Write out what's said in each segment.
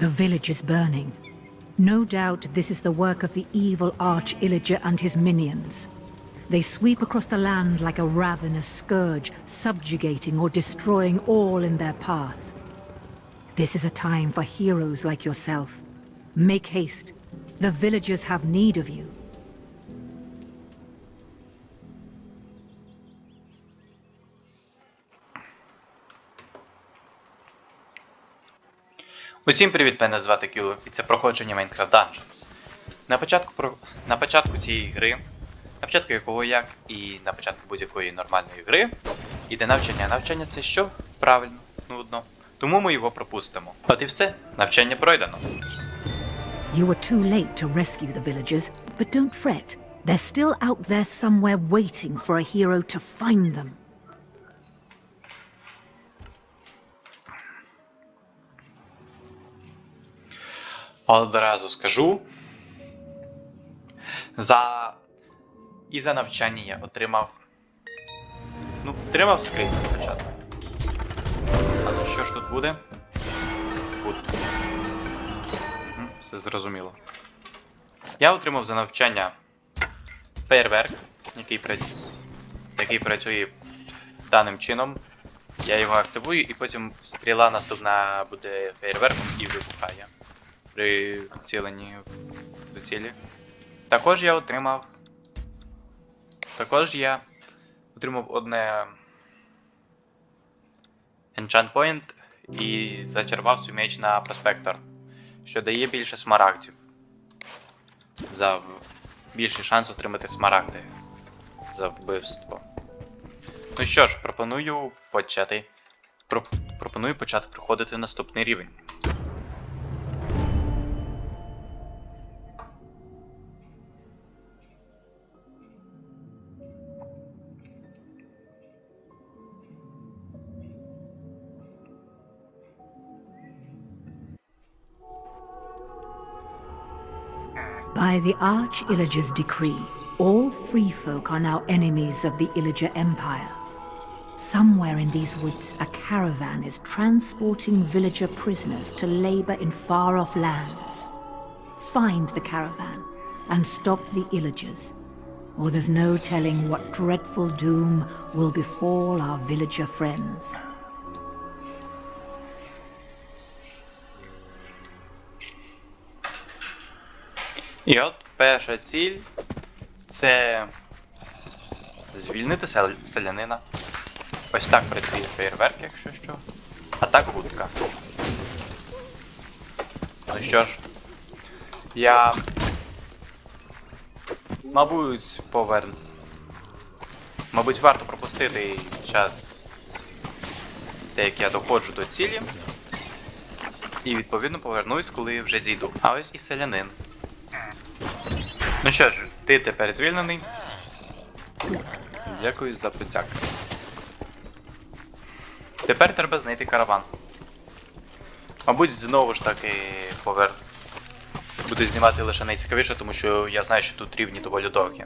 The village is burning. No doubt this is the work of the evil Arch Illager and his minions. They sweep across the land like a ravenous scourge, subjugating or destroying all in their path. This is a time for heroes like yourself. Make haste. The villagers have need of you. Усім привіт, мене звати Кіло, і це проходження Minecraft Dungeons. На початку, про... на початку цієї гри, на початку якого як і на початку будь-якої нормальної гри, іде навчання. Навчання це що? Правильно, нудно. Тому ми його пропустимо. От і все, навчання пройдено. You were too late to rescue the villagers, but don't fret. They're still out there somewhere waiting for a hero to find them. Одразу скажу. За. І за навчання я отримав. Ну, отримав скринь спочатку. А ну що ж тут буде? Мгм, Все зрозуміло. Я отримав за навчання фейерверк, який, пра... який працює даним чином. Я його активую і потім стріла наступна буде фейерверком і вибухає при ціленні до цілі. Також я отримав. Також я отримав одне Enchant Point і зачарвав свій меч на проспектор, що дає більше смарагдів. За більший шанс отримати смарагди за вбивство. Ну що ж, пропоную почати. Про... Пропоную почати проходити наступний рівень. By the Arch Illager's decree, all free folk are now enemies of the Illager Empire. Somewhere in these woods, a caravan is transporting villager prisoners to labor in far off lands. Find the caravan and stop the Illagers, or there's no telling what dreadful doom will befall our villager friends. І от перша ціль це звільнити сел- селянина. Ось так працює фейерверк, якщо що. А так гудка. Ну що ж, я. Мабуть, поверну. Мабуть, варто пропустити час, те, як я доходжу до цілі. І відповідно повернусь, коли вже зійду. А ось і селянин. Ну що ж, ти тепер звільнений. Дякую за потяг. Тепер треба знайти караван. Мабуть, знову ж таки повер. Буду знімати лише найцікавіше, тому що я знаю, що тут рівні доволі довгі.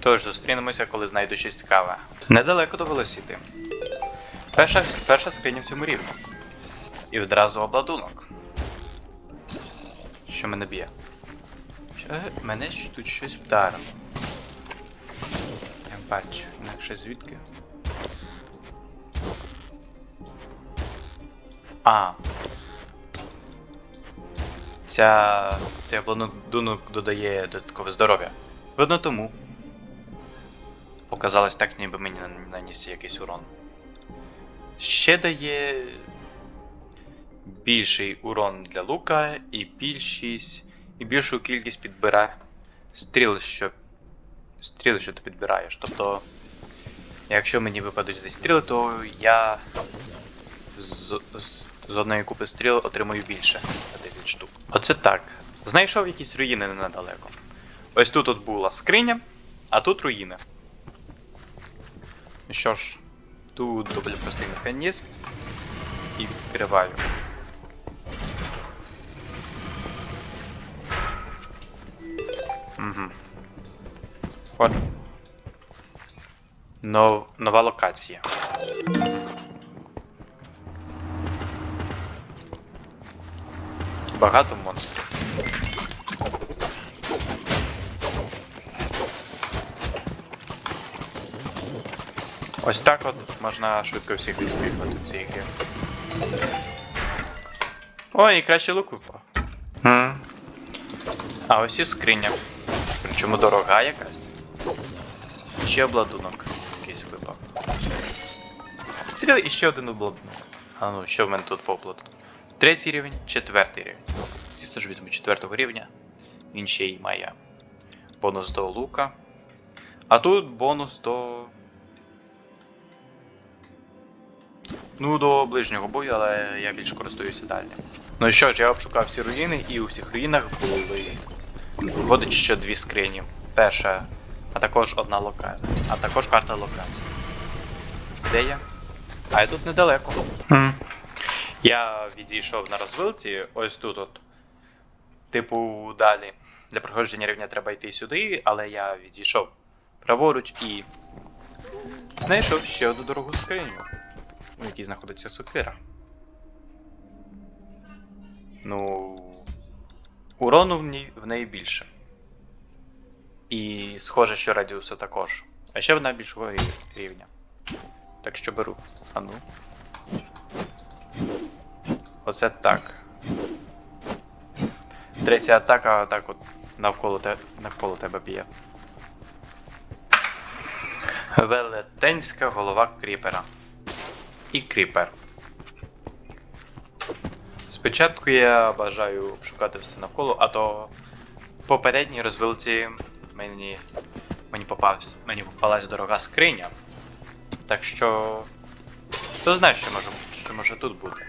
Тож, зустрінемося, коли знайду щось цікаве. Недалеко довелось іти. Перша, перша скриня в цьому рівні. І одразу обладунок. Що мене б'є? Що? Мене ж тут щось вдарило. Я бачу, інакше звідки? А. Ця. Цей обладунок додає додаткове здоров'я. Видно тому. Показалось так, ніби мені нан- наніс якийсь урон. Ще дає більший урон для лука і більшість. І більшу кількість підбирає стріл, що. Стріл, що ти підбираєш. Тобто. Якщо мені випадуть десь стріли, то я з, з, з одної купи стріл отримую більше на 10 штук. Оце так. Знайшов якісь руїни недалеко. Ось тут от була скриня, а тут руїни. Ну що ж, тут доволі простий механізм. І відкриваю. Угу. От. Нов... Нова локація. багато монстрів. Ось так от можна швидко всіх відстрілювати в цій грі. Ой, і краще лук випав. Хм. А ось і скриня. Причому дорога якась. Ще обладунок якийсь випав. Стріли і ще один обладунок. А ну, що в мене тут по обладунку? Третій рівень, четвертий рівень. Звісно ж візьму четвертого рівня. Він ще й має бонус до лука. А тут бонус до. Ну, до ближнього бою, але я більш користуюся дальнім. Ну що ж, я обшукав всі руїни, і у всіх руїнах були. Виходить, що дві скрині. Перша, а також одна локація. А також карта локації. Де я? А я тут недалеко. Я відійшов на розвилці, ось тут от. Типу, далі. Для проходження рівня треба йти сюди, але я відійшов праворуч і. Знайшов ще одну дорогу скриню, у якій знаходиться сокира. Ну. Урону в, ній, в неї більше. І схоже, що радіусу також. А ще вона більшого рівня. Так що беру. А ну. Оце так. Третя атака так от навколо, те, навколо тебе б'є. Велетенська голова кріпера. І кріпер. Спочатку я бажаю обшукати все навколо, а то попередній розвилці мені, мені, попався, мені попалась дорога скриня. Так що. Хто знає, що може, що може тут бути.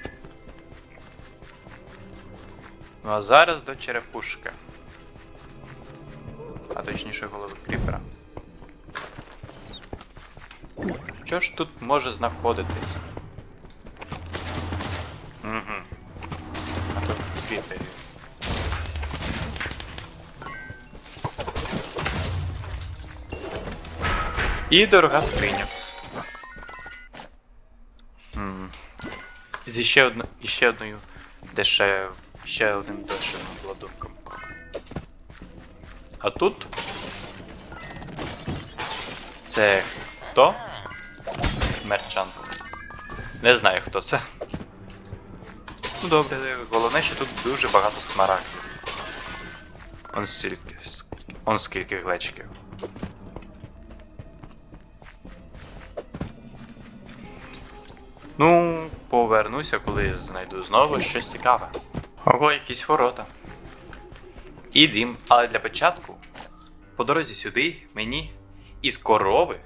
Ну а зараз до черепушки. А точніше голови кріпера. Що ж тут може знаходитись? І дорога скриня. М. Зі ще одно, ще одною дешев, ще одним дешевим обладунком. А тут. Це хто? Мерчант. Не знаю хто це. Ну добре, головне, що тут дуже багато смарагдів. Он стільки. с- Он скільки глечиків. Ну, повернуся, коли знайду знову щось цікаве. Ого, якісь ворота. І дім, але для початку, по дорозі сюди мені із корови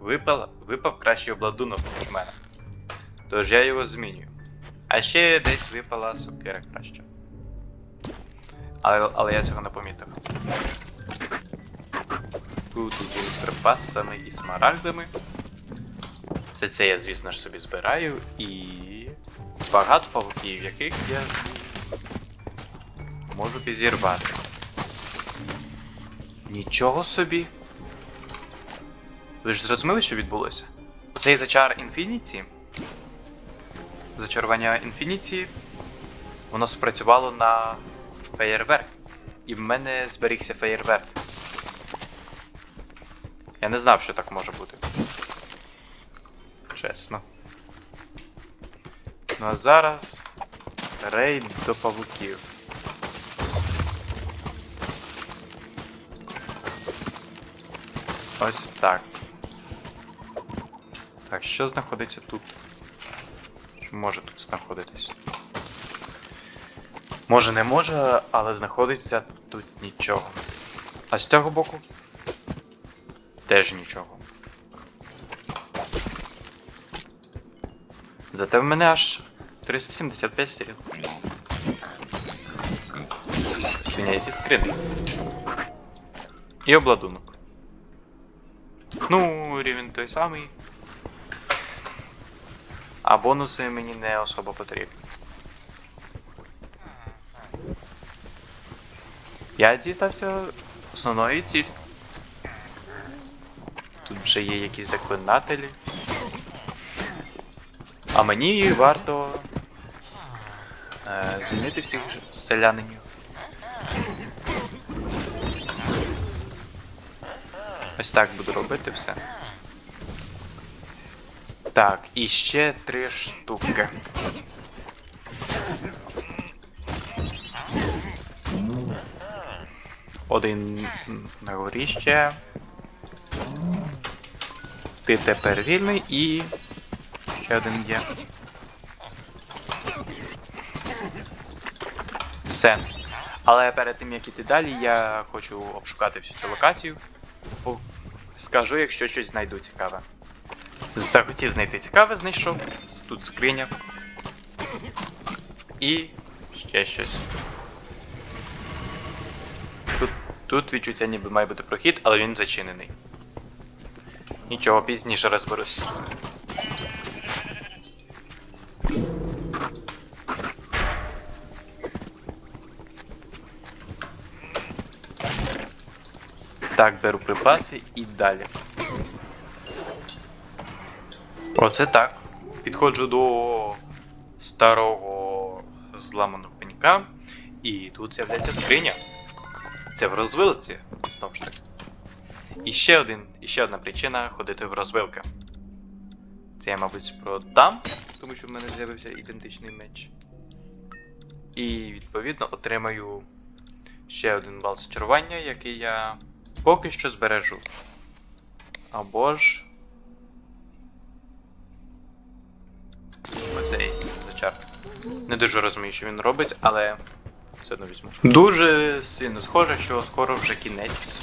випав, випав кращий обладунок, ніж мене. Тож я його змінюю. А ще десь випала сокира краща. Але, але я цього не помітив. Тут з припасами і смарагдами. Все це я, звісно ж, собі збираю і. Багато павуків, яких я можу підірвати. Нічого собі. Ви ж зрозуміли, що відбулося? Цей зачар Інфініті. Зачарування Інфініті. Воно спрацювало на феєрверк. І в мене зберігся феєрверк. Я не знав, що так може бути. Чесно. Ну а зараз рейд до павуків. Ось так. Так, що знаходиться тут? Що може тут знаходитись? Може не може, але знаходиться тут нічого. А з цього боку? Теж нічого. Зате в мене аж 375 стріл. Свиня зі скрини. І обладунок. Ну, рівень той самий. А бонуси мені не особо потрібні. Я дістався основної цілі. Тут вже є якісь заклинателі. А мені варто е, звільнити всіх селянинів. Ось так буду робити все. Так, і ще три штуки. Один на горі ще. Ти тепер вільний і. Ще один є. Все. Але перед тим як іти далі, я хочу обшукати всю цю локацію. Скажу, якщо щось знайду цікаве. Захотів знайти цікаве, знайшов. Тут скриня. І ще щось. Тут, тут відчуття ніби має бути прохід, але він зачинений. Нічого, пізніше розберусь. Так, беру припаси і далі. Оце так. Підходжу до старого зламаного пенька, і тут з'являється скриня. Це в розвилці, знову ж таки. І ще один, і ще одна причина ходити в розвилки. Це я, мабуть, продам, тому що в мене з'явився ідентичний меч. І відповідно отримаю ще один бал зачарування, який я поки що збережу. Або ж. Оцей зачар. Не дуже розумію, що він робить, але все одно візьму. Дуже сильно схоже, що скоро вже кінець.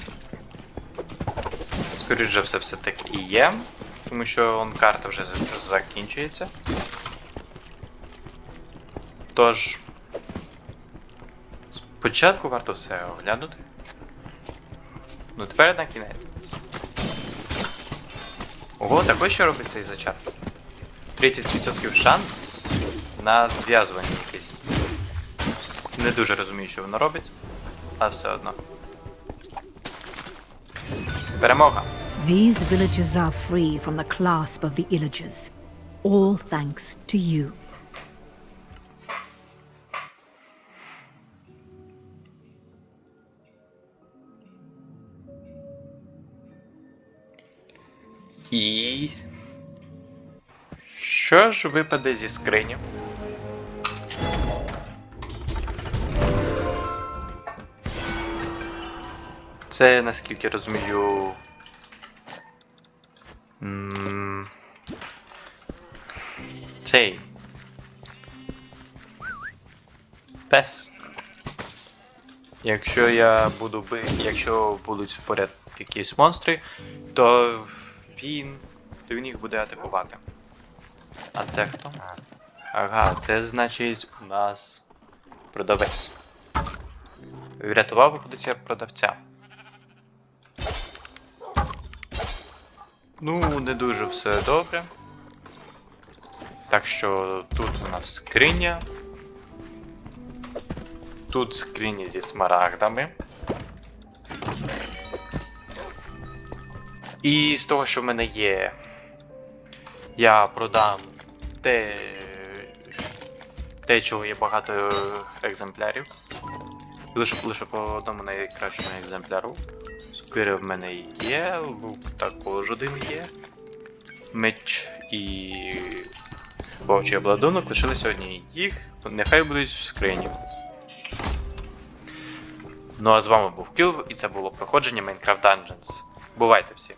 Скоріше за все, все таки і є. Тому що он, карта вже закінчується. Тож. Спочатку варто все оглянути. Ну тепер на кінець. Ого, також що робить цей зачар? 30% шанс на зв'язування якесь. Не дуже розумію, що воно робить, але все одно. Перемога! These villages are free from the clasp of the Illagers. All thanks to you. І. Що ж випаде зі скрині? Це, наскільки розумію. Цей. Пес. Якщо я буду би. Якщо будуть поряд якісь монстри, то він. то він їх буде атакувати. А це хто? Ага, це значить у нас продавець. Врятував, виходить, продавця. Ну, не дуже все добре. Так що тут у нас скриня. Тут скриня зі смарагдами. І з того, що в мене є, я продам те, те чого є багато екземплярів. Лише, лише по одному найкращому екземпляру. Скири в мене є, лук також один є. Меч і вовчий обладунок лишилися одні. Їх нехай будуть в скрині. Ну а з вами був Кіл, і це було проходження Minecraft Dungeons. Бувайте всі!